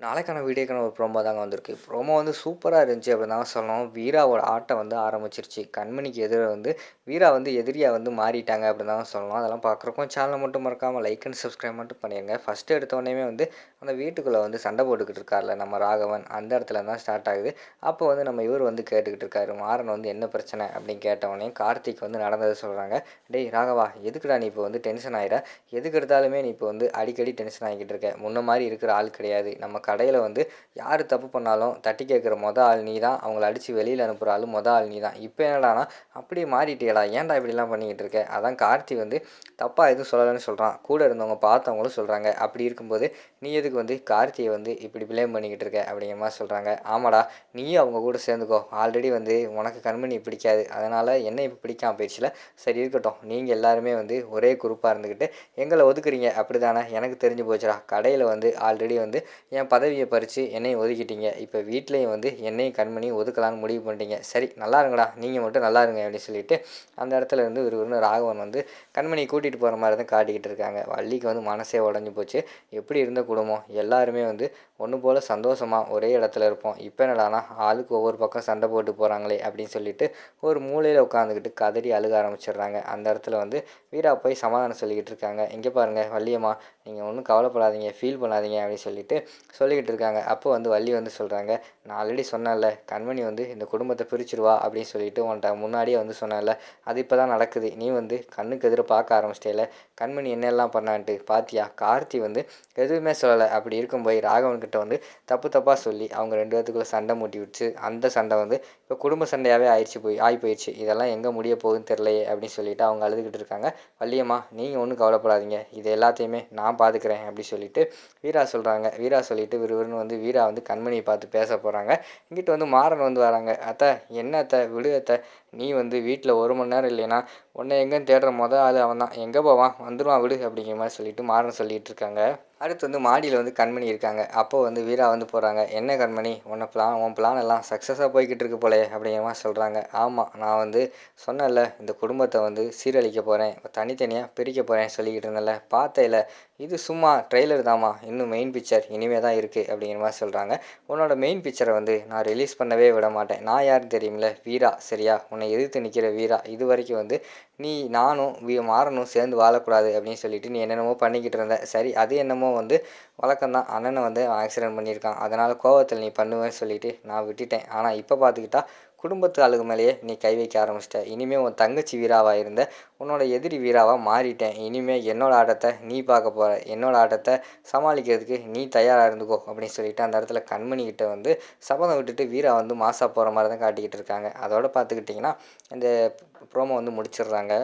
நாளைக்கான வீடியோக்கான ஒரு ப்ரோமோ தாங்க வந்திருக்கு. ப்ரோமோ வந்து சூப்பராக இருந்துச்சு. அப்படின்னு தான் சொல்லணும். வீராவோட ஆட்டம் வந்து ஆரம்பிச்சிருச்சு. கண்மணிக்கு எதிர வந்து வீரா வந்து எதிரியாக வந்து மாறிட்டாங்க அப்படின்னு தான் சொல்லணும். அதெல்லாம் பார்க்குறக்கும் சேனலை மட்டும் மறக்காமல் லைக் அண்ட் சப்ஸ்கிரைப் மட்டும் பண்ணிடுங்க ஃபஸ்ட்டு எடுத்தோடனே வந்து அந்த வீட்டுக்குள்ளே வந்து சண்டை போட்டுக்கிட்டு இருக்கார்ல நம்ம ராகவன் அந்த இடத்துல தான் ஸ்டார்ட் ஆகுது. அப்போ வந்து நம்ம இவர் வந்து கேட்டுக்கிட்டு இருக்காரு. மாறன் வந்து என்ன பிரச்சனை அப்படின்னு கேட்டவொடனே கார்த்திக் வந்து நடந்ததை சொல்கிறாங்க டேய் ராகவா எதுக்குடா நீ இப்போ வந்து டென்ஷன் ஆகிட எதுக்கு எடுத்தாலுமே நீ இப்போ வந்து அடிக்கடி டென்ஷன் ஆகிக்கிட்டு இருக்க? முன்ன மாதிரி இருக்கிற ஆள் கிடையாது. நம்ம கடையில் வந்து யார் தப்பு பண்ணாலும் தட்டி கேட்குற மொதல் ஆள் நீ தான் அவங்கள அடித்து வெளியில் அனுப்புகிற ஆள் மொதல் ஆள் நீ தான் இப்போ என்னடானா அப்படியே மாறிட்டியடா. ஏன்டா இப்படிலாம் பண்ணிக்கிட்டு இருக்க? அதான் கார்த்தி வந்து தப்பாக எதுவும் சொல்லலைன்னு சொல்கிறான் கூட இருந்தவங்க பார்த்தவங்களும் சொல்கிறாங்க அப்படி இருக்கும்போது நீ எதுக்கு வந்து கார்த்தியை வந்து இப்படி ப்ளேம் பண்ணிக்கிட்டு இருக்க? அப்படிங்கிற மாதிரி சொல்கிறாங்க ஆமாடா நீயும் அவங்க கூட சேர்ந்துக்கோ. ஆல்ரெடி வந்து உனக்கு கண்மணி பிடிக்காது. அதனால் என்ன இப்போ பிடிக்காம போயிடுச்சுல. சரி இருக்கட்டும். நீங்கள் எல்லாருமே வந்து ஒரே குரூப்பாக இருந்துக்கிட்டு எங்களை ஒதுக்குறீங்க. அப்படி தானே எனக்கு தெரிஞ்சு போச்சுடா. கடையில் வந்து ஆல்ரெடி வந்து என் பதவியை பறித்து என்னை ஒதுக்கிட்டீங்க. இப்போ வீட்லேயும் வந்து என்னையும் கண்மணி ஒதுக்கலான்னு முடிவு பண்ணிட்டீங்க. சரி நல்லா இருங்கடா. நீங்கள் மட்டும் நல்லா இருங்க அப்படின்னு சொல்லிட்டு அந்த இடத்துல இருந்து ஒரு ராகவன் வந்து கண்மணியை கூட்டிகிட்டு போகிற மாதிரி தான் காட்டிக்கிட்டு இருக்காங்க. வள்ளிக்கு வந்து மனசே உடஞ்சி போச்சு. எப்படி இருந்த குடும்பம்? எல்லாருமே வந்து ஒன்று போல் சந்தோஷமாக ஒரே இடத்துல இருப்போம். இப்போ என்னடானா ஆளுக்கு ஒவ்வொரு பக்கம் சண்டை போட்டு போகிறாங்களே அப்படின்னு சொல்லிட்டு ஒரு மூலையில் உட்காந்துக்கிட்டு கதறி அழுக ஆரம்பிச்சிடுறாங்க. அந்த இடத்துல வந்து வீரா போய் சமாதானம் சொல்லிக்கிட்டு இருக்காங்க. இங்கே பாருங்கள் வள்ளியம்மா நீங்கள் ஒன்றும் கவலைப்படாதீங்க ஃபீல் பண்ணாதீங்க அப்படின்னு சொல்லிட்டு சொல்லிக்கிட்டு இருக்காங்க அப்போ வந்து வள்ளி வந்து சொல்கிறாங்க நான் ஆல்ரெடி சொன்னேன்ல கண்மணி வந்து இந்த குடும்பத்தை பிரிச்சிருவா அப்படின்னு சொல்லிட்டு உன்ட்ட முன்னாடியே வந்து சொன்னேன்ல அது இப்போ தான் நடக்குது. நீ வந்து கண்ணுக்கு எதிர பார்க்க ஆரம்பிச்சிட்டேல கண்மணி என்னெல்லாம் பண்ணான்ட்டு பாத்தியா? கார்த்தி வந்து எதுவுமே சொல்லலை. அப்படி இருக்கும் போய் ராகவன்கிட்ட வந்து தப்பு தப்பாக சொல்லி அவங்க ரெண்டு பேத்துக்குள்ளே சண்டை மூட்டி விட்டு அந்த சண்டை வந்து இப்போ குடும்ப சண்டையாகவே ஆயிடுச்சு போய் ஆகி போயிடுச்சு இதெல்லாம் எங்கே முடிய போகுதுன்னு தெரிலையே அப்படின்னு சொல்லிட்டு அவங்க அழுதுகிட்டு இருக்காங்க. வள்ளியம்மா நீங்கள் ஒன்றும் கவலைப்படாதீங்க. இது எல்லாத்தையுமே நான் பார்த்துக்கிறேன் அப்படி சொல்லிட்டு வீரா சொல்கிறாங்க வீரா சொல்லிட்டு விறுவிறுன்னு வந்து வீரா வந்து கண்மணியை பார்த்து பேச போகிறாங்க இங்கிட்டு வந்து மாறன் வந்து வராங்க. அத்தை என்ன அத்தை? விடு அத்தை. நீ வந்து வீட்டில் ஒரு மணி நேரம் இல்லைன்னா உன்னை எங்கேன்னு தேடுற மொதல் ஆள் அவன் தான் எங்கே போவான்? வந்துடுவான் விடு அப்படிங்கிற மாதிரி சொல்லிட்டு மாறன் சொல்லிகிட்டு இருக்காங்க. அடுத்து வந்து மாடியில் வந்து கண்மணி இருக்காங்க. அப்போ வந்து வீரா வந்து போகிறாங்க என்ன கண்மணி? உன்னை பிளான் உன் பிளான் எல்லாம் சக்ஸஸாக போய்கிட்டு இருக்கு போலே அப்படிங்கிற மாதிரி சொல்கிறாங்க ஆமாம் நான் வந்து சொன்னேன்ல இந்த குடும்பத்தை வந்து சீரழிக்க போகிறேன் தனித்தனியாக பிரிக்க போகிறேன் சொல்லிக்கிட்டு இருந்தேன்ல. பார்த்தேல இது சும்மா ட்ரெய்லர் தாம்மா. இன்னும் மெயின் பிக்சர் இனிமே தான் இருக்குது அப்படிங்கிற மாதிரி சொல்கிறாங்க உன்னோட மெயின் பிக்சரை வந்து நான் ரிலீஸ் பண்ணவே விட மாட்டேன். நான் யாருன்னு தெரியும்ல வீரா. சரியா? உன்னை எதிர்த்து நிற்கிற வீரா. இது வரைக்கும் வந்து நீ நானும் வீ மாறனும் சேர்ந்து வாழக்கூடாது அப்படின்னு சொல்லிட்டு நீ என்னென்னமோ பண்ணிக்கிட்டு இருந்த. சரி அது என்னமோ வந்து வழக்கம்தான் அண்ணனை வந்து ஆக்சிடென்ட் பண்ணியிருக்கான். அதனால் கோவத்தில் நீ பண்ணுவேன்னு சொல்லிட்டு நான் விட்டுட்டேன். ஆனால் இப்போ பார்த்துக்கிட்டா குடும்பத்து ஆளுங்க மேலேயே நீ கை வைக்க ஆரம்பிச்சிட்ட. இனிமேல் உன் தங்கச்சி வீராவாக இருந்த உன்னோட எதிரி வீராவாக மாறிட்டேன். இனிமேல் என்னோட ஆட்டத்தை நீ பார்க்க போகிற என்னோட ஆட்டத்தை சமாளிக்கிறதுக்கு நீ தயாராக இருந்துக்கோ அப்படின்னு சொல்லிட்டு அந்த இடத்துல கண்மணிக்கிட்ட வந்து சபதம் விட்டுட்டு வீரா வந்து மாசா போகிற மாதிரி தான் காட்டிக்கிட்டு இருக்காங்க. அதோட பார்த்துக்கிட்டிங்கன்னா இந்த ப்ரோமோ வந்து முடிச்சிடுறாங்க.